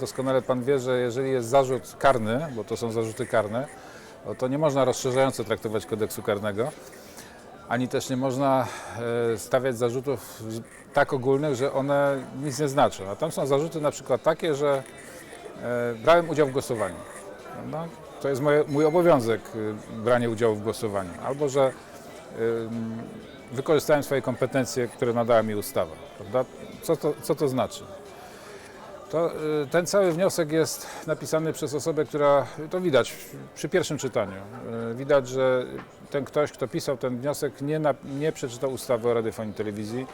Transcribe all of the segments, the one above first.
Doskonale Pan wie, że jeżeli jest zarzut karny, bo to są zarzuty karne, no to nie można rozszerzająco traktować kodeksu karnego, ani też nie można e, stawiać zarzutów tak ogólnych, że one nic nie znaczą. A tam są zarzuty na przykład takie, że e, brałem udział w głosowaniu. No, to jest moje, mój obowiązek y, branie udziału w głosowaniu. Albo, że wykorzystałem swoje kompetencje, które nadała mi ustawa. Prawda? Co, to, co to znaczy? To, y, ten cały wniosek jest napisany przez osobę, która, to widać przy pierwszym czytaniu, y, widać, że ten ktoś, kto pisał ten wniosek, nie, na, nie przeczytał ustawy o radiofonii i telewizji,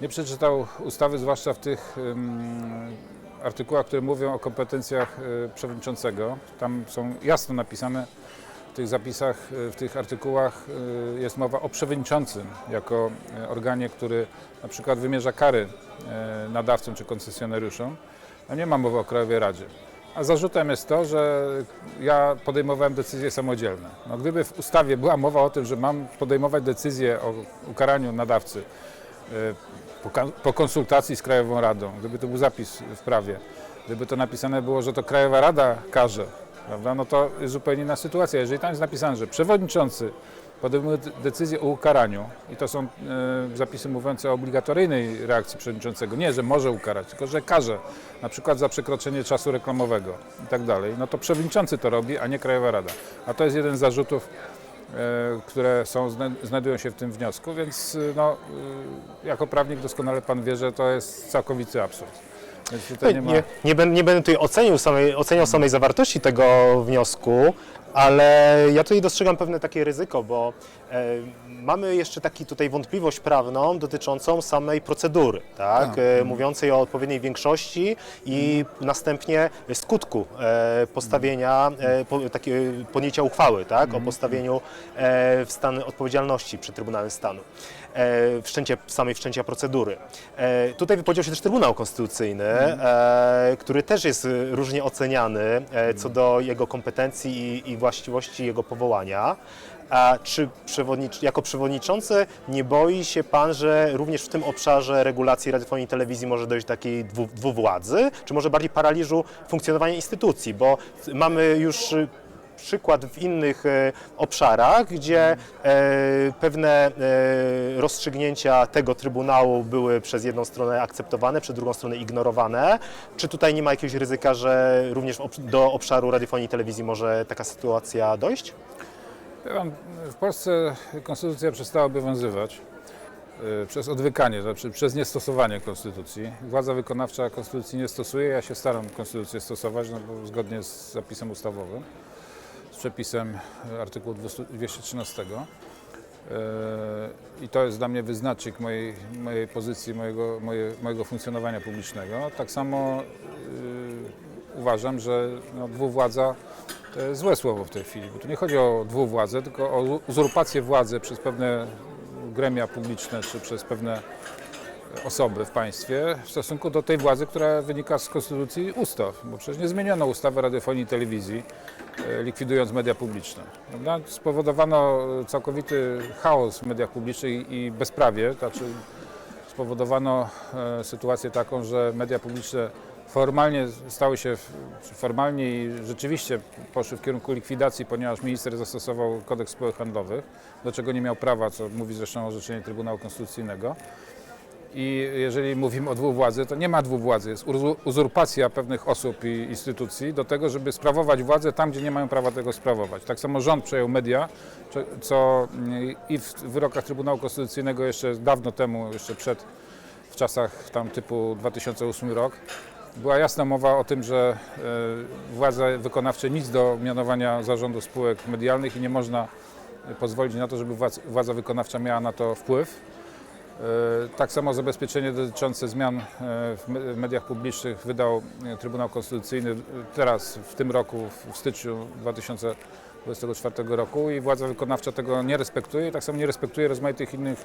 nie przeczytał ustawy, zwłaszcza w tych ym, artykułach, które mówią o kompetencjach y, przewodniczącego. Tam są jasno napisane w tych zapisach, w tych artykułach jest mowa o przewodniczącym jako organie, który na przykład wymierza kary nadawcom czy koncesjonariuszom. A nie ma mowy o Krajowej Radzie. A zarzutem jest to, że ja podejmowałem decyzje samodzielne. No, gdyby w ustawie była mowa o tym, że mam podejmować decyzję o ukaraniu nadawcy y, po, konsultacji z Krajową Radą, gdyby to był zapis w prawie, gdyby to napisane było, że to Krajowa Rada każe, prawda, no to zupełnie inna sytuacja. Jeżeli tam jest napisane, że przewodniczący podejmuje de- decyzję o ukaraniu i to są e, zapisy mówiące o obligatoryjnej reakcji przewodniczącego, nie, że może ukarać, tylko że każe, na przykład za przekroczenie czasu reklamowego i tak dalej, no to przewodniczący to robi, a nie Krajowa Rada. A to jest jeden z zarzutów, e, które są, zna- znajdują się w tym wniosku, więc e, no, jako prawnik doskonale Pan wie, że to jest całkowity absurd. Tutaj nie ma... Nie, nie, będę, nie będę tutaj ocenił samej, oceniał samej zawartości tego wniosku, ale ja tutaj dostrzegam pewne takie ryzyko, bo e, mamy jeszcze taki tutaj wątpliwość prawną dotyczącą samej procedury, tak? E, mówiącej o odpowiedniej większości i następnie skutku e, postawienia, e, po, takie, podjęcia uchwały, tak? O postawieniu e, w stan odpowiedzialności przed Trybunałem Stanu e, wszczęcie, samej wszczęcia procedury. E, tutaj wypowiedział się też Trybunał Konstytucyjny, e, który też jest e, różnie oceniany e, co do jego kompetencji i, i właściwości jego powołania. A czy jako przewodniczący nie boi się Pan, że również w tym obszarze regulacji radiofonii i telewizji może dojść do takiej dwu, dwuwładzy, czy może bardziej paraliżu funkcjonowania instytucji? Bo mamy już przykład w innych e, obszarach, gdzie e, pewne e, rozstrzygnięcia tego Trybunału były przez jedną stronę akceptowane, przez drugą stronę ignorowane. Czy tutaj nie ma jakiegoś ryzyka, że również do obszaru radiofonii i telewizji może taka sytuacja dojść? W Polsce konstytucja przestała obowiązywać przez odwykanie, znaczy przez niestosowanie konstytucji. Władza wykonawcza konstytucji nie stosuje, ja się staram konstytucję stosować, no zgodnie z zapisem ustawowym, przepisem artykułu 200 213. Y, I to jest dla mnie wyznacznik mojej, mojej pozycji, mojego, moje, mojego funkcjonowania publicznego. Tak samo y, uważam, że no, dwuwładza to jest złe słowo w tej chwili, bo tu nie chodzi o dwuwładzę, tylko o uzurpację władzy przez pewne gremia publiczne czy przez pewne osoby w państwie w stosunku do tej władzy, która wynika z konstytucji ustaw, bo przecież nie zmieniono ustawy radiofonii i telewizji, e, likwidując media publiczne. Spowodowano całkowity chaos w mediach publicznych i bezprawie, znaczy spowodowano e, sytuację taką, że media publiczne formalnie stały się, formalnie i rzeczywiście poszły w kierunku likwidacji, ponieważ minister zastosował kodeks spółek handlowych, do czego nie miał prawa, co mówi zresztą orzeczenie Trybunału Konstytucyjnego. I jeżeli mówimy o dwuwładzy, to nie ma dwuwładzy, jest uzu- uzurpacja pewnych osób i instytucji do tego, żeby sprawować władzę tam, gdzie nie mają prawa tego sprawować. Tak samo rząd przejął media, co- i w wyrokach Trybunału Konstytucyjnego jeszcze dawno temu, jeszcze przed, w czasach tam typu 2008 rok, była jasna mowa o tym, że e, władze wykonawcze nic do mianowania zarządu spółek medialnych i nie można e, pozwolić na to, żeby władz, władza wykonawcza miała na to wpływ. E, Tak samo zabezpieczenie dotyczące zmian e, w me- w mediach publicznych wydał e, Trybunał Konstytucyjny teraz, w tym roku, w- styczniu 2024 roku i władza wykonawcza tego nie respektuje i tak samo nie respektuje rozmaitych innych,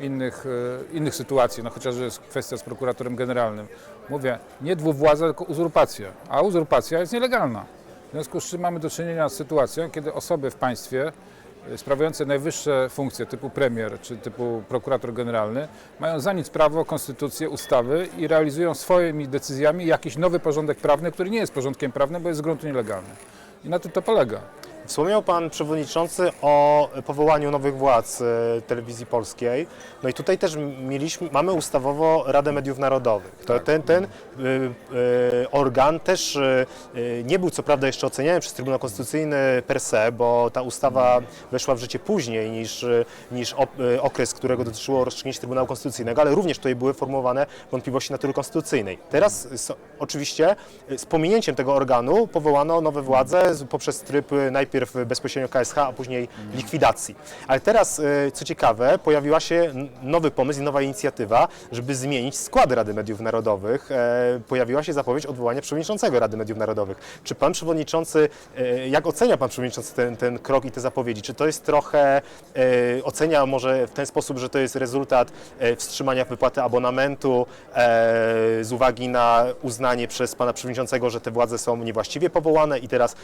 innych, innych sytuacji, no chociażby jest kwestia z prokuratorem generalnym. Mówię, nie dwuwładza, tylko uzurpacja, a uzurpacja jest nielegalna. W związku z czym mamy do czynienia z sytuacją, kiedy osoby w państwie sprawujące najwyższe funkcje typu premier czy typu prokurator generalny mają za nic prawo, konstytucję, ustawy i realizują swoimi decyzjami jakiś nowy porządek prawny, który nie jest porządkiem prawnym, bo jest z gruntu nielegalny. I na tym to polega. Wspomniał Pan Przewodniczący o powołaniu nowych władz e, Telewizji Polskiej. No i tutaj też mieliśmy, mamy ustawowo Radę Mediów Narodowych. To ten, ten e, e, organ też nie był co prawda jeszcze oceniany przez Trybunał Konstytucyjny per se, bo ta ustawa weszła w życie później niż, niż okres, którego dotyczyło rozstrzygnięcie Trybunału Konstytucyjnego, ale również tutaj były formułowane wątpliwości natury konstytucyjnej. Teraz oczywiście z pominięciem tego organu powołano nowe władze poprzez tryb e, najpierw bezpośrednio KSH, a później likwidacji. Ale teraz, e, co ciekawe, pojawiła się nowy pomysł i nowa inicjatywa, żeby zmienić skład Rady Mediów Narodowych. E, Pojawiła się zapowiedź odwołania przewodniczącego Rady Mediów Narodowych. Czy pan przewodniczący, e, jak ocenia pan przewodniczący ten, ten krok i te zapowiedzi? Czy to jest trochę, ocenia może w ten sposób, że to jest rezultat wstrzymania wypłaty abonamentu z uwagi na uznanie przez pana przewodniczącego, że te władze są niewłaściwie powołane i teraz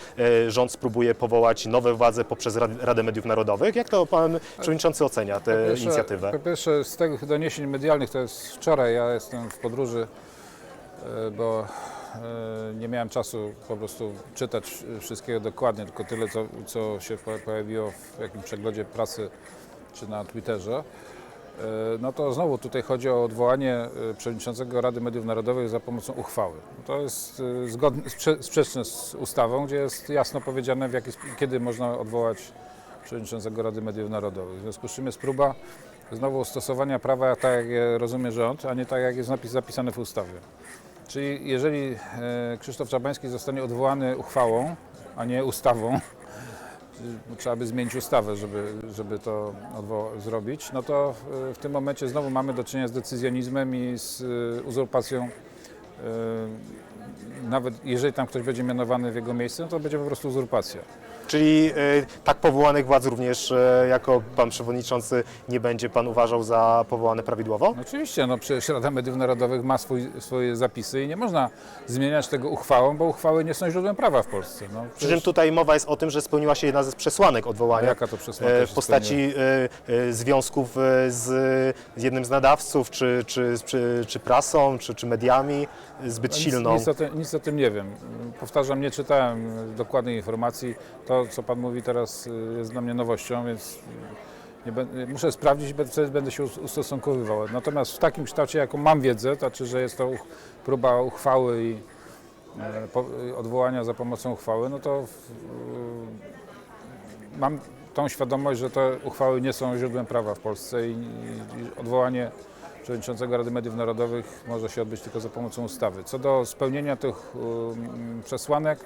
rząd spróbuje powołać nowe władze poprzez Rad- Radę Mediów Narodowych? Jak to pan przewodniczący ocenia tę Pierwsze- inicjatywę? Po pierwsze, z tych doniesień medialnych, to jest wczoraj, ja jestem w podróży, e, bo e, nie miałem czasu po prostu czytać wszystkiego dokładnie, tylko tyle, co, co się po- pojawiło w jakimś przeglądzie prasy czy na Twitterze. E, No to znowu tutaj chodzi o odwołanie e, przewodniczącego Rady Mediów Narodowych za pomocą uchwały. To jest e, zgodne, sprze- sprzeczne z ustawą, gdzie jest jasno powiedziane, w jaki, kiedy można odwołać przewodniczącego Rady Mediów Narodowych. W związku z czym jest próba znowu stosowania prawa tak, jak je rozumie rząd, a nie tak, jak jest zapisane w ustawie. Czyli jeżeli Krzysztof Czabański zostanie odwołany uchwałą, a nie ustawą, trzeba by zmienić ustawę, żeby, żeby to zrobić, no to w, tym momencie znowu mamy do czynienia z decyzjonizmem i z e, uzurpacją. e, Nawet jeżeli tam ktoś będzie mianowany w jego miejsce, no to będzie po prostu uzurpacja. Czyli e, tak powołanych władz również e, jako pan przewodniczący nie będzie pan uważał za powołane prawidłowo? No Oczywiście, no przecież Rada Mediów Narodowych ma swój, swoje zapisy i nie można zmieniać tego uchwałą, bo uchwały nie są źródłem prawa w Polsce. No, Przy czym tutaj mowa jest o tym, że spełniła się jedna ze przesłanek a odwołania jaka to przesłanka e, w postaci związków z, z jednym z nadawców, czy, czy, czy, czy prasą, czy, czy mediami zbyt silną. Nic, nic, o tym, nic o tym nie wiem. Powtarzam, nie czytałem dokładnej informacji. To, co Pan mówi teraz y, jest dla mnie nowością, więc będę, muszę sprawdzić i wtedy będę się us- ustosunkowywał. Natomiast w takim kształcie, jaką mam wiedzę, to znaczy, że jest to próba uchwały i e, y, odwołania za pomocą uchwały, no to y, mam tą świadomość, że te uchwały nie są źródłem prawa w Polsce i, i, i odwołanie przewodniczącego Rady Mediów Narodowych może się odbyć tylko za pomocą ustawy. Co do spełnienia tych um, przesłanek,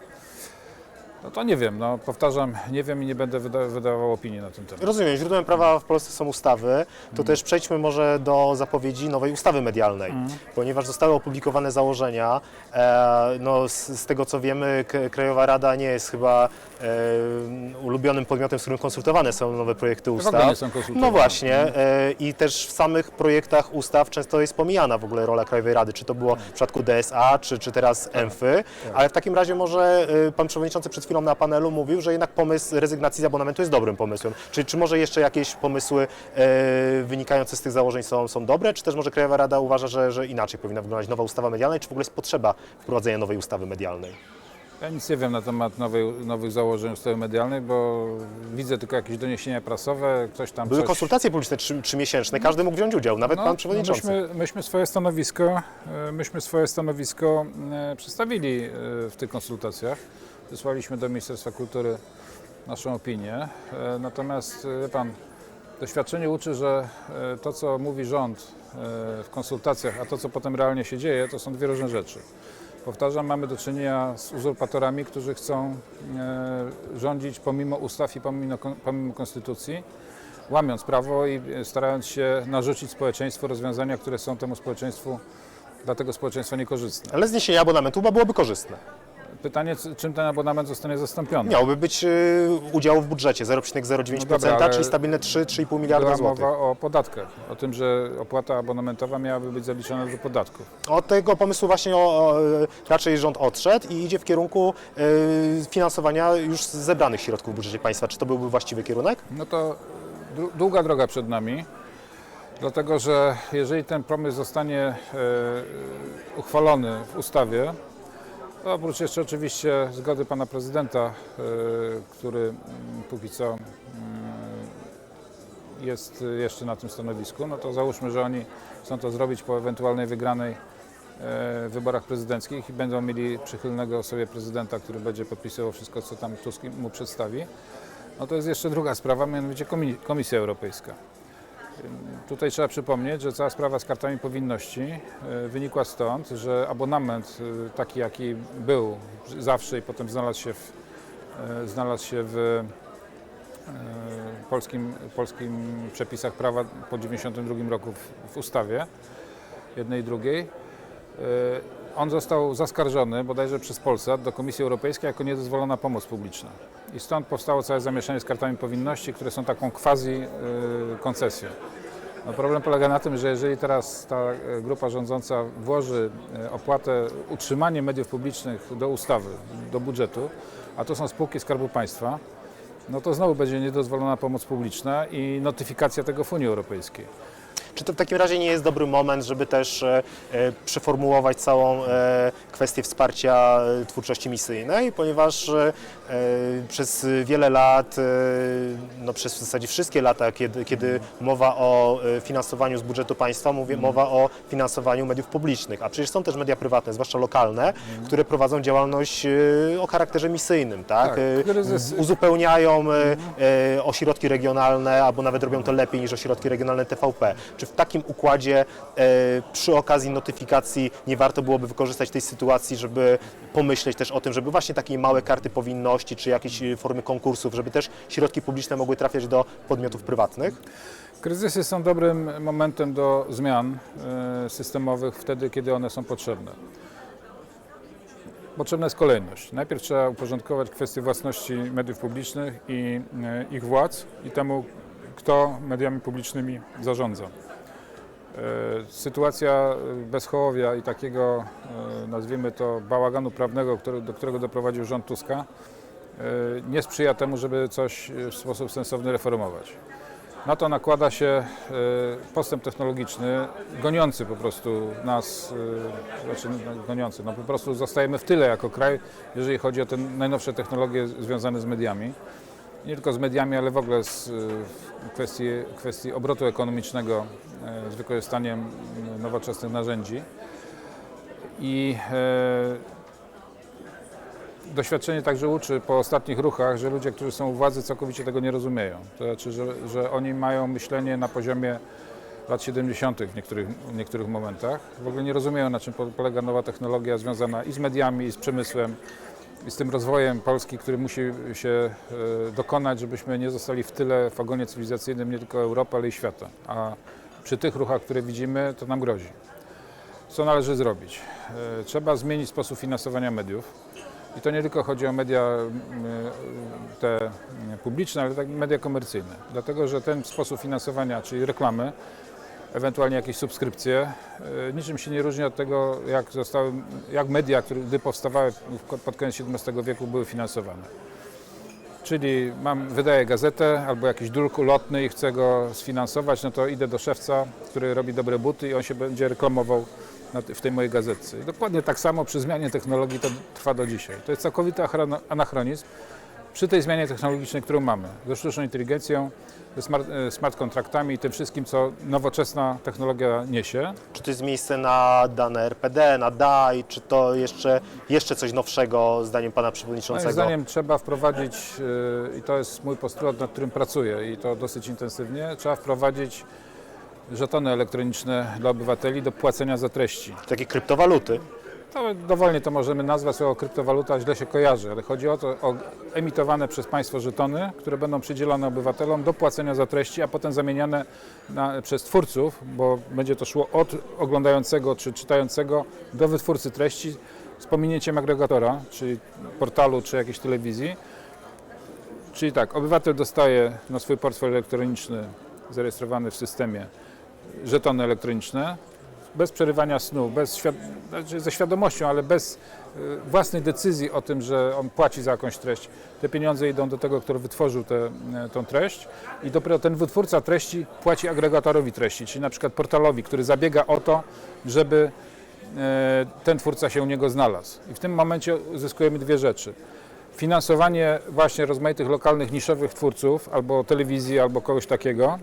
no to nie wiem, no powtarzam, nie wiem i nie będę wyda wydawał opinii na ten temat. Rozumiem, źródłem prawa w Polsce są ustawy, to też przejdźmy może do zapowiedzi nowej ustawy medialnej, ponieważ zostały opublikowane założenia. E, no, z, z tego co wiemy, K- Krajowa Rada nie jest chyba e, ulubionym podmiotem, z którym konsultowane są nowe projekty w ogóle ustaw. nie są konsultowane. No właśnie, e, i też w samych projektach ustaw często jest pomijana w ogóle rola Krajowej Rady, czy to było w przypadku DSA, czy, czy teraz EMFY, ale w takim razie może e, pan przewodniczący przed chwilą na panelu mówił, że jednak pomysł rezygnacji z abonamentu jest dobrym pomysłem. Czy, czy może jeszcze jakieś pomysły e, wynikające z tych założeń są, są dobre, czy też może Krajowa Rada uważa, że, że inaczej powinna wyglądać nowa ustawa medialna i czy w ogóle jest potrzeba wprowadzenia nowej ustawy medialnej? Ja nic nie wiem na temat nowej, nowych założeń ustawy medialnej, bo widzę tylko jakieś doniesienia prasowe, ktoś tam Były coś... konsultacje publiczne trzy, trzymiesięczne, każdy mógł wziąć udział, nawet pan przewodniczący. No myśmy, myśmy swoje stanowisko, e, myśmy swoje stanowisko e, przedstawili e, w tych konsultacjach. Wysłaliśmy do Ministerstwa Kultury naszą opinię. E, Natomiast e, wie pan, doświadczenie uczy, że e, to, co mówi rząd w konsultacjach, a to, co potem realnie się dzieje, to są dwie różne rzeczy. Powtarzam, mamy do czynienia z uzurpatorami, którzy chcą rządzić pomimo ustaw i pomimo, pomimo konstytucji łamiąc prawo i starając się narzucić społeczeństwu rozwiązania, które są temu społeczeństwu, dla tego społeczeństwa niekorzystne. Ale zniesienie abonamentu chyba byłoby korzystne. Pytanie, c- czym ten abonament zostanie zastąpiony. Miałby być y, udział w budżecie 0,09%, No dobra, ale czyli stabilne 3-3,5 miliarda Była złotych. mowa o podatkach, o tym, że opłata abonamentowa miałaby być zaliczona do podatków. Od tego pomysłu właśnie o, o, raczej rząd odszedł i idzie w kierunku y, finansowania już z zebranych środków w budżecie państwa. Czy to byłby właściwy kierunek? No to dłu- długa droga przed nami, dlatego że jeżeli ten pomysł zostanie e, uchwalony w ustawie, oprócz jeszcze oczywiście zgody pana prezydenta, e, który mm, póki co mm, jest jeszcze na tym stanowisku, no to załóżmy, że oni chcą to zrobić po ewentualnej wygranej e, wyborach prezydenckich i będą mieli przychylnego sobie prezydenta, który będzie podpisywał wszystko, co tam Tusk mu przedstawi. No to jest jeszcze druga sprawa, mianowicie Komi- Komisja Europejska. Tutaj trzeba przypomnieć, że cała sprawa z kartami powinności y, wynikła stąd, że abonament y, taki jaki był zawsze i potem znalazł się w, y, znalazł się w polskim, polskim przepisach prawa po 1992 roku w, w ustawie jednej i drugiej. On został zaskarżony bodajże przez Polsat do Komisji Europejskiej jako niedozwolona pomoc publiczna. I stąd powstało całe zamieszanie z kartami powinności, które są taką quasi y, koncesją. No problem polega na tym, że jeżeli teraz ta e, grupa rządząca włoży e, opłatę, utrzymanie mediów publicznych do ustawy, do budżetu, a to są spółki Skarbu Państwa, no to znowu będzie niedozwolona pomoc publiczna i notyfikacja tego w Unii Europejskiej. Czy to w takim razie nie jest dobry moment, żeby też e, e, przeformułować całą e, kwestię wsparcia twórczości misyjnej, ponieważ przez wiele lat, no przez w zasadzie wszystkie lata, kiedy, kiedy mowa o finansowaniu z budżetu państwa, mówię, mowa o finansowaniu mediów publicznych, a przecież są też media prywatne, zwłaszcza lokalne, które prowadzą działalność o charakterze misyjnym, tak? Tak, uzupełniają ośrodki regionalne, albo nawet robią to lepiej niż ośrodki regionalne TVP. Czy w takim układzie e, przy okazji notyfikacji nie warto byłoby wykorzystać tej sytuacji, żeby pomyśleć też o tym, żeby właśnie takie małe karty powinności, czy jakieś e, formy konkursów, żeby też środki publiczne mogły trafiać do podmiotów prywatnych? Kryzysy są dobrym momentem do zmian e, systemowych wtedy, kiedy one są potrzebne. Potrzebna jest kolejność. Najpierw trzeba uporządkować kwestie własności mediów publicznych i ich władz i temu, kto mediami publicznymi zarządza. E, Sytuacja bezchołowia i takiego, e, nazwijmy to, bałaganu prawnego, do którego doprowadził rząd Tuska, e, nie sprzyja temu, żeby coś e, w sposób sensowny reformować. Na to nakłada się e, postęp technologiczny, goniący po prostu nas, e, znaczy no, goniący, no po prostu zostajemy w tyle jako kraj, jeżeli chodzi o te najnowsze technologie związane z mediami. Nie tylko z mediami, ale w ogóle z e, kwestii, kwestii obrotu ekonomicznego e, z wykorzystaniem nowoczesnych narzędzi. I e, doświadczenie także uczy po ostatnich ruchach, że ludzie, którzy są u władzy, całkowicie tego nie rozumieją. To znaczy, że, że oni mają myślenie na poziomie lat 70. w niektórych, w niektórych momentach. W ogóle nie rozumieją, na czym po- polega nowa technologia związana i z mediami, i z przemysłem, i z tym rozwojem Polski, który musi się e, dokonać, żebyśmy nie zostali w tyle w ogonie cywilizacyjnym nie tylko Europy, ale i świata. A przy tych ruchach, które widzimy, to nam grozi. Co należy zrobić? E, Trzeba zmienić sposób finansowania mediów. I to nie tylko chodzi o media mm, te publiczne, ale tak media komercyjne. Dlatego, że ten sposób finansowania, czyli reklamy, ewentualnie jakieś subskrypcje, e, niczym się nie różni od tego, jak, zostały, jak media, które gdy powstawały pod koniec XVII wieku, były finansowane. Czyli mam, wydaję gazetę albo jakiś druk ulotny i chcę go sfinansować, no to idę do szewca, który robi dobre buty i on się będzie reklamował w tej mojej gazetce. I dokładnie tak samo przy zmianie technologii to trwa do dzisiaj. To jest całkowity anachronizm przy tej zmianie technologicznej, którą mamy, ze sztuczną inteligencją, ze smart, e, smart kontraktami i tym wszystkim, co nowoczesna technologia niesie. Czy to jest miejsce na dane RPD, na DAI, czy to jeszcze, jeszcze coś nowszego, zdaniem pana przewodniczącego? Moim zdaniem trzeba wprowadzić, e, i to jest mój postulat, nad którym pracuję i to dosyć intensywnie, trzeba wprowadzić żetony elektroniczne dla obywateli do płacenia za treści. Takie kryptowaluty. To dowolnie to możemy nazwać, słowo kryptowaluta źle się kojarzy, ale chodzi o to, o emitowane przez państwo żetony, które będą przydzielone obywatelom do płacenia za treści, a potem zamieniane na, przez twórców, bo będzie to szło od oglądającego czy czytającego do wytwórcy treści z pominięciem agregatora, czyli portalu czy jakiejś telewizji. Czyli tak, obywatel dostaje na swój portfel elektroniczny zarejestrowany w systemie żetony elektroniczne, bez przerywania snu, bez świad- znaczy ze świadomością, ale bez y, własnej decyzji o tym, że on płaci za jakąś treść. Te pieniądze idą do tego, kto wytworzył tę tą treść i dopiero ten wytwórca treści płaci agregatorowi treści, czyli na przykład portalowi, który zabiega o to, żeby e, ten twórca się u niego znalazł. I w tym momencie uzyskujemy dwie rzeczy. Finansowanie właśnie rozmaitych lokalnych, niszowych twórców, albo telewizji, albo kogoś takiego,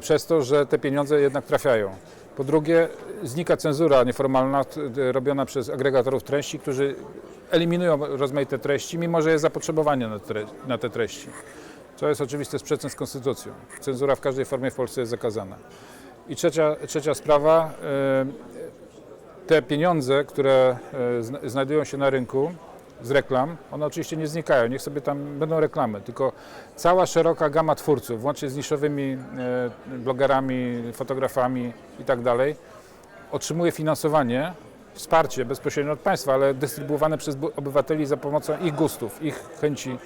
przez to, że te pieniądze jednak trafiają. Po drugie, znika cenzura nieformalna robiona przez agregatorów treści, którzy eliminują rozmaite treści, mimo że jest zapotrzebowanie na, te treści. Co jest oczywiście sprzeczne z konstytucją. Cenzura w każdej formie w Polsce jest zakazana. I trzecia, trzecia sprawa, y, te pieniądze, które zna- znajdują się na rynku z reklam, one oczywiście nie znikają, niech sobie tam będą reklamy, tylko cała szeroka gama twórców, włącznie z niszowymi y, blogerami, fotografami i tak otrzymuje finansowanie, wsparcie bezpośrednio od państwa, ale dystrybuowane przez obywateli za pomocą ich gustów, ich chęci,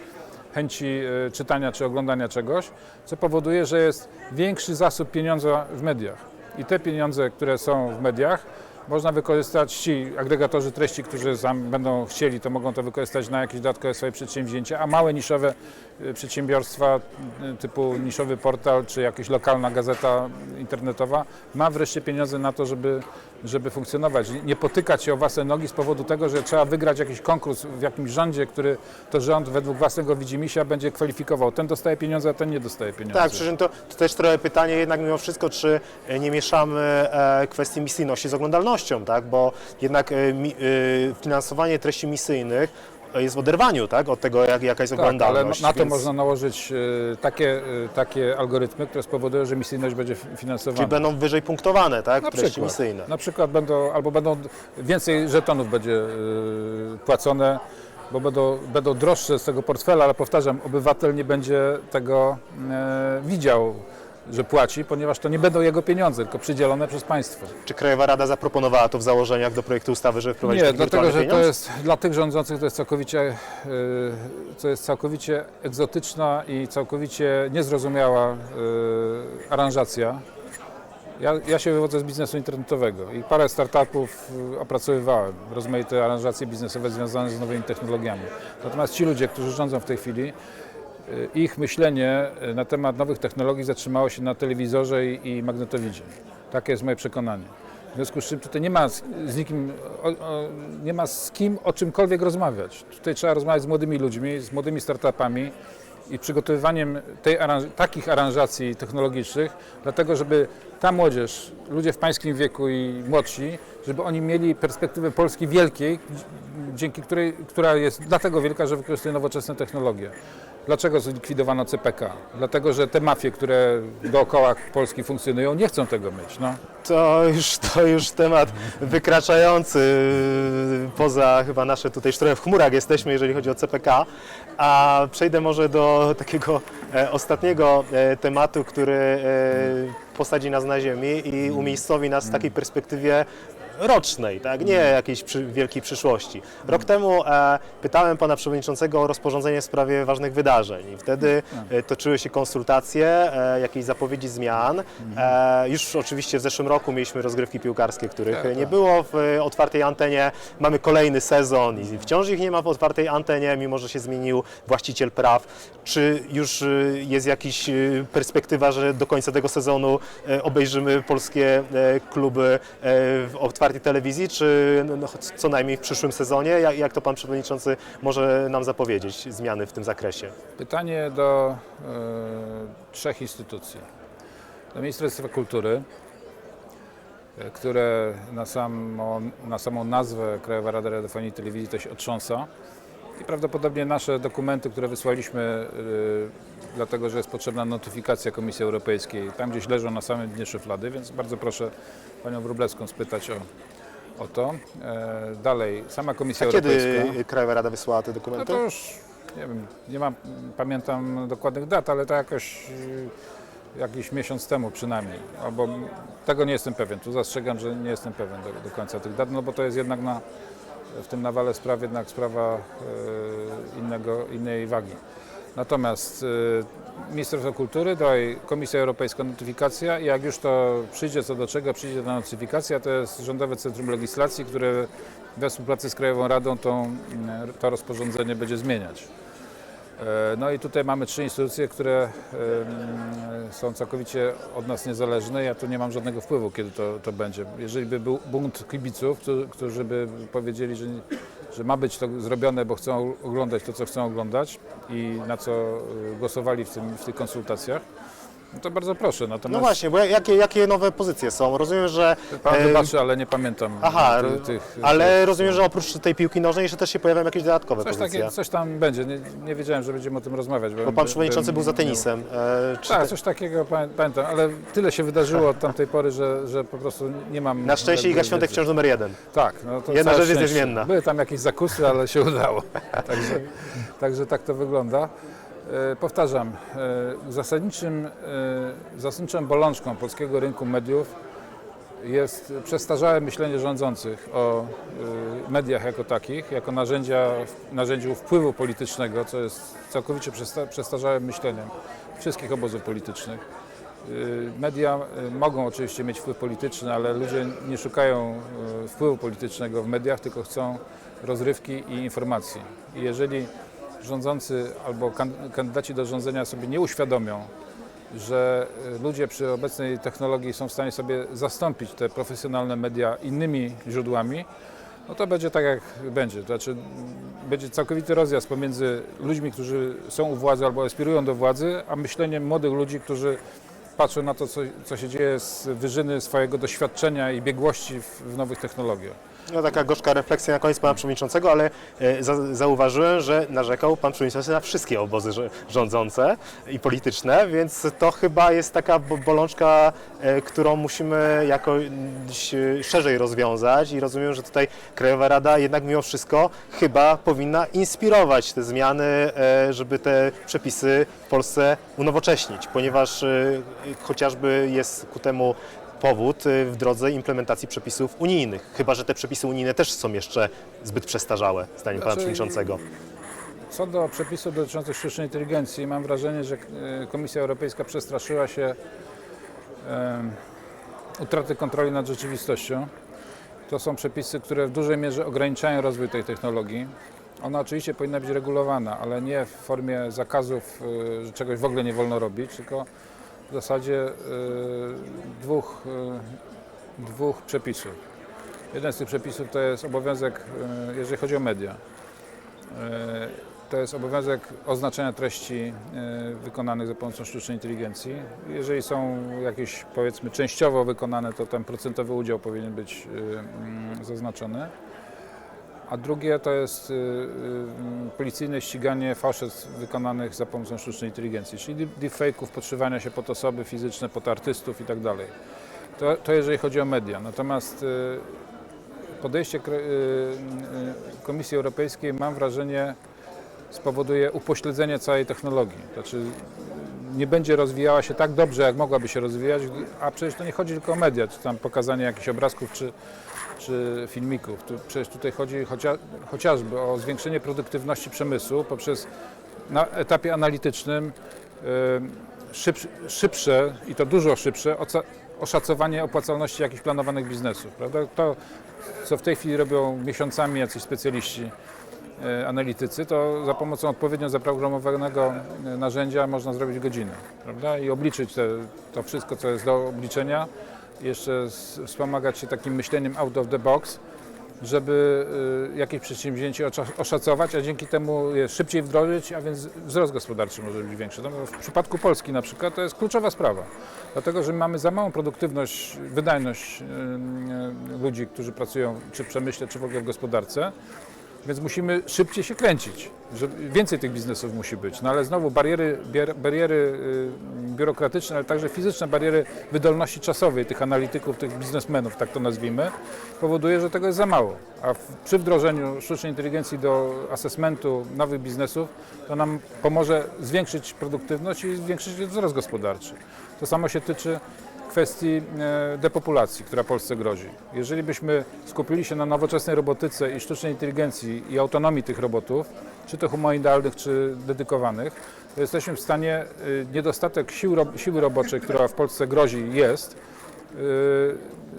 chęci e, czytania czy oglądania czegoś, co powoduje, że jest większy zasób pieniądza w mediach. I te pieniądze, które są w mediach, można wykorzystać, ci agregatorzy treści, którzy będą chcieli, to mogą to wykorzystać na jakieś dodatkowe swoje przedsięwzięcia, a małe niszowe e, przedsiębiorstwa e, typu niszowy portal czy jakaś lokalna gazeta internetowa ma wreszcie pieniądze na to, żeby, żeby funkcjonować. Nie potykać się o własne nogi z powodu tego, że trzeba wygrać jakiś konkurs w jakimś rządzie, który to rząd według własnego widzimisię będzie kwalifikował. Ten dostaje pieniądze, a ten nie dostaje pieniędzy. Tak, przy czym to, to też trochę pytanie jednak mimo wszystko, czy e, nie mieszamy e, kwestii misyjności z oglądalnością, tak? Bo jednak e, finansowanie treści misyjnych jest w oderwaniu, tak? Od tego, jak, jaka jest Tak, ale oglądalność. na to więc- można nałożyć e, takie, e, takie algorytmy, które spowodują, że misyjność będzie finansowana. Czyli będą wyżej punktowane, tak? Na przykład. misyjne. Na przykład będą, albo będą więcej żetonów będzie e, płacone, bo będą, będą droższe z tego portfela, ale powtarzam, obywatel nie będzie tego e, widział, że płaci, ponieważ to nie będą jego pieniądze, tylko przydzielone przez państwo. Czy Krajowa Rada zaproponowała to w założeniach do projektu ustawy, żeby wprowadzić Nie, dlatego, że to pieniądz? jest dla tych rządzących to jest całkowicie, e, to jest całkowicie egzotyczna i całkowicie niezrozumiała e, aranżacja. Ja, ja się wywodzę z biznesu internetowego i parę startupów e, opracowywałem, rozmaite aranżacje biznesowe związane z nowymi technologiami. Natomiast ci ludzie, którzy rządzą w tej chwili, ich myślenie e, na temat nowych technologii zatrzymało się na telewizorze i, magnetowidzie. Takie jest moje przekonanie. W związku z czym tutaj nie ma z, nikim, o, o, nie ma z kim o czymkolwiek rozmawiać. Tutaj trzeba rozmawiać z młodymi ludźmi, z młodymi startupami i przygotowywaniem tej takich aranżacji technologicznych, dlatego żeby ta młodzież, ludzie w pańskim wieku i młodsi, żeby oni mieli perspektywę Polski wielkiej, dzięki której, która jest dlatego wielka, że wykorzystuje nowoczesne technologie. Dlaczego zlikwidowano CPK? Dlatego, że te mafie, które dookoła Polski funkcjonują, nie chcą tego mieć. No. To już, to już temat wykraczający poza chyba nasze tutaj w chmurach jesteśmy, jeżeli chodzi o CPK. A przejdę może do takiego e, ostatniego e, tematu, który e, posadzi nas na ziemi i umiejscowi nas w takiej perspektywie rocznej, tak? nie jakiejś przy, wielkiej przyszłości. Rok temu e, pytałem pana przewodniczącego o rozporządzenie w sprawie ważnych wydarzeń i wtedy e, toczyły się konsultacje, e, jakieś zapowiedzi zmian. E, już oczywiście w zeszłym roku mieliśmy rozgrywki piłkarskie, których Tak, e, nie tak. było w e, otwartej antenie. Mamy kolejny sezon i wciąż ich nie ma w otwartej antenie, mimo że się zmienił właściciel praw. Czy już e, jest jakaś e, perspektywa, że do końca tego sezonu e, obejrzymy polskie e, kluby e, w otwartej telewizji, czy no, no, co najmniej w przyszłym sezonie? Jak, jak to pan przewodniczący może nam zapowiedzieć zmiany w tym zakresie? Pytanie do e, trzech instytucji. Do Ministerstwa Kultury, e, które na, samo, na samą nazwę Krajowa Rada Radiofonii i Telewizji to się otrząsa. I prawdopodobnie nasze dokumenty, które wysłaliśmy, e, dlatego że jest potrzebna notyfikacja Komisji Europejskiej, tam gdzieś leżą na samym dnie szuflady, więc bardzo proszę Panią Wróblewską spytać o, o to. E, dalej, sama Komisja A kiedy Europejska. Krajowa Rada wysłała te No dokumenty? to już nie wiem, nie mam, pamiętam dokładnych dat, ale to jakoś y, jakiś miesiąc temu przynajmniej. Albo tego nie jestem pewien. Tu zastrzegam, że nie jestem pewien do, do końca tych dat, no bo to jest jednak na, w tym nawale spraw jednak sprawa e, innego, innej wagi. Natomiast e, Ministerstwo Kultury, dalej Komisja Europejska notyfikacja i jak już to przyjdzie co do czego, przyjdzie ta notyfikacja, to jest Rządowe Centrum Legislacji, które we współpracy z Krajową Radą tą, to rozporządzenie będzie zmieniać. E, No i tutaj mamy trzy instytucje, które są całkowicie od nas niezależne. Ja tu nie mam żadnego wpływu, kiedy to, to będzie. Jeżeli by był bunt kibiców, którzy, którzy by powiedzieli, że, że ma być to zrobione, bo chcą oglądać to, co chcą oglądać i na co e, głosowali w, tym, w tych konsultacjach, no to bardzo proszę. No Natomiast właśnie, bo jakie, jakie nowe pozycje są? Rozumiem, że... Pan e, wybaczy, ale nie pamiętam Aha, ty- tych... ale tych- rozumiem, że oprócz tej piłki nożnej jeszcze też się pojawiają jakieś dodatkowe Coś, pozycje. takie, coś tam będzie. Nie, nie wiedziałem, że będziemy o tym rozmawiać. Bo pan przewodniczący był za tenisem. E, Tak, te- coś takiego pamię- pamiętam, ale tyle się wydarzyło od tamtej pory, że, że po prostu nie mam... Na szczęście Iga Świątek wciąż numer jeden. Tak, no to Jedna rzecz jest niezmienna. Były tam jakieś zakusy, ale się udało. Także, także tak to wygląda. E, powtarzam, e, zasadniczym, e, zasadniczą bolączką polskiego rynku mediów jest przestarzałe myślenie rządzących o mediach jako takich, jako narzędzia, narzędziu wpływu politycznego, co jest całkowicie przesta- przestarzałym myśleniem wszystkich obozów politycznych. Media mogą oczywiście mieć wpływ polityczny, ale ludzie nie szukają wpływu politycznego w mediach, tylko chcą rozrywki i informacji. I jeżeli rządzący albo kan- kandydaci do rządzenia sobie nie uświadomią, że y, ludzie przy obecnej technologii są w stanie sobie zastąpić te profesjonalne media innymi źródłami, no to będzie tak jak będzie. To znaczy będzie całkowity rozjazd pomiędzy ludźmi, którzy są u władzy albo aspirują do władzy, a myśleniem młodych ludzi, którzy patrzą na to, co, co się dzieje z wyżyny swojego doświadczenia i biegłości w, w nowych technologiach. No taka gorzka refleksja na koniec pana przewodniczącego, ale e, za, zauważyłem, że narzekał pan przewodniczący na wszystkie obozy rządzące i polityczne, więc to chyba jest taka bo- bolączka, e, którą musimy jakoś e, szerzej rozwiązać i rozumiem, że tutaj Krajowa Rada jednak mimo wszystko chyba powinna inspirować te zmiany, żeby te przepisy w Polsce unowocześnić, ponieważ chociażby jest ku temu powód y, w drodze implementacji przepisów unijnych. Chyba, że te przepisy unijne też są jeszcze zbyt przestarzałe, zdaniem pana Znaczy, przewodniczącego. Co do przepisów dotyczących sztucznej inteligencji, mam wrażenie, że e, Komisja Europejska przestraszyła się utraty kontroli nad rzeczywistością. To są przepisy, które w dużej mierze ograniczają rozwój tej technologii. Ona oczywiście powinna być regulowana, ale nie w formie zakazów, że czegoś w ogóle nie wolno robić, tylko w zasadzie e, dwóch, e, dwóch przepisów. Jeden z tych przepisów to jest obowiązek, e, jeżeli chodzi o media. To jest obowiązek oznaczenia treści wykonanych za pomocą sztucznej inteligencji. Jeżeli są jakieś powiedzmy częściowo wykonane, to ten procentowy udział powinien być mm, zaznaczony. A drugie to jest e, e, policyjne ściganie fałszerstw wykonanych za pomocą sztucznej inteligencji, czyli deepfake'ów, podszywania się pod osoby fizyczne, pod artystów i tak. To, to jeżeli chodzi o media. Natomiast podejście y, y, Komisji Europejskiej mam wrażenie spowoduje upośledzenie całej technologii. Znaczy y, nie będzie rozwijała się tak dobrze, jak mogłaby się rozwijać, a przecież to nie chodzi tylko o media, czy tam pokazanie jakichś obrazków, czy, czy filmików. Tu, przecież tutaj chodzi chocia, chociażby o zwiększenie produktywności przemysłu poprzez na etapie analitycznym y, szybsze, i to dużo szybsze oszacowanie opłacalności jakichś planowanych biznesów. Prawda? To, co w tej chwili robią miesiącami jacyś specjaliści, e, analitycy, to za pomocą odpowiednio zaprogramowanego e, narzędzia można zrobić godzinę, prawda? I obliczyć te, to wszystko, co jest do obliczenia, jeszcze wspomagać się takim myśleniem out of the box, żeby y, jakieś przedsięwzięcie oszacować, a dzięki temu je szybciej wdrożyć, a więc wzrost gospodarczy może być większy. No, w przypadku Polski na przykład to jest kluczowa sprawa, dlatego że mamy za małą produktywność, wydajność y, y, ludzi, którzy pracują czy w przemyśle, czy w ogóle w gospodarce, więc musimy szybciej się kręcić, że więcej tych biznesów musi być. No ale znowu bariery, bariery y, biurokratyczne, ale także fizyczne bariery wydolności czasowej tych analityków, tych biznesmenów, tak to nazwijmy, powoduje, że tego jest za mało. A przy wdrożeniu sztucznej inteligencji do asesmentu nowych biznesów, to nam pomoże zwiększyć produktywność i zwiększyć wzrost gospodarczy. To samo się tyczy kwestii e, depopulacji, która Polsce grozi. Jeżeli byśmy skupili się na nowoczesnej robotyce i sztucznej inteligencji i autonomii tych robotów, czy to humanoidalnych, czy dedykowanych, to jesteśmy w stanie e, niedostatek sił, siły roboczej, która w Polsce grozi, jest,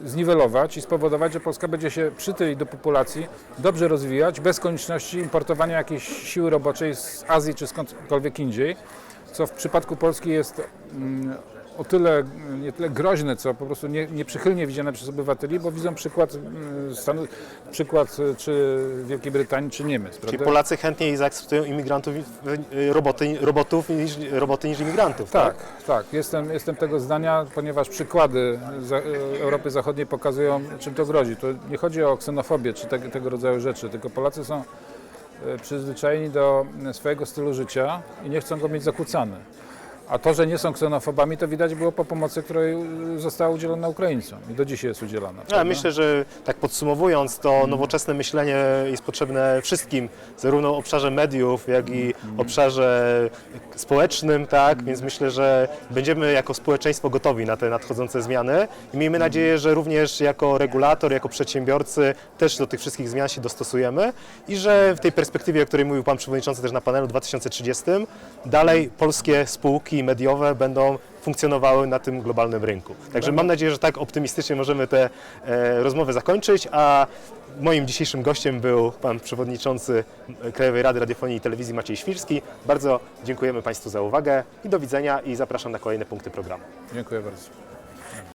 e, zniwelować i spowodować, że Polska będzie się przy tej depopulacji dobrze rozwijać, bez konieczności importowania jakiejś siły roboczej z Azji czy skądkolwiek indziej, co w przypadku Polski jest mm, o tyle nie tyle groźne, co po prostu nie, nieprzychylnie widziane przez obywateli, bo widzą przykład, mm, Stanu, przykład e, czy Wielkiej Brytanii, czy Niemiec. Czyli Prawda? Polacy chętniej zaakceptują imigrantów, y, roboty, robotów niż, roboty niż imigrantów, tak? Tak, tak. Jestem, jestem tego zdania, ponieważ przykłady za, Europy Zachodniej pokazują, czym to grozi. To nie chodzi o ksenofobię czy te, tego rodzaju rzeczy, tylko Polacy są przyzwyczajeni do swojego stylu życia i nie chcą go mieć zakłócany. A to, że nie są ksenofobami, to widać było po pomocy, której została udzielona Ukraińcom i do dzisiaj jest udzielana. Ja prawda? myślę, że tak podsumowując, to nowoczesne myślenie jest potrzebne wszystkim, zarówno w obszarze mediów, jak i obszarze społecznym, tak? Więc myślę, że będziemy jako społeczeństwo gotowi na te nadchodzące zmiany i miejmy nadzieję, że również jako regulator, jako przedsiębiorcy też do tych wszystkich zmian się dostosujemy i że w tej perspektywie, o której mówił Pan Przewodniczący też na panelu 2030, dalej polskie spółki mediowe będą funkcjonowały na tym globalnym rynku. Także mam nadzieję, że tak optymistycznie możemy tę e, rozmowę zakończyć, a moim dzisiejszym gościem był Pan Przewodniczący Krajowej Rady Radiofonii i Telewizji Maciej Świrski. Bardzo dziękujemy Państwu za uwagę i do widzenia i zapraszam na kolejne punkty programu. Dziękuję bardzo.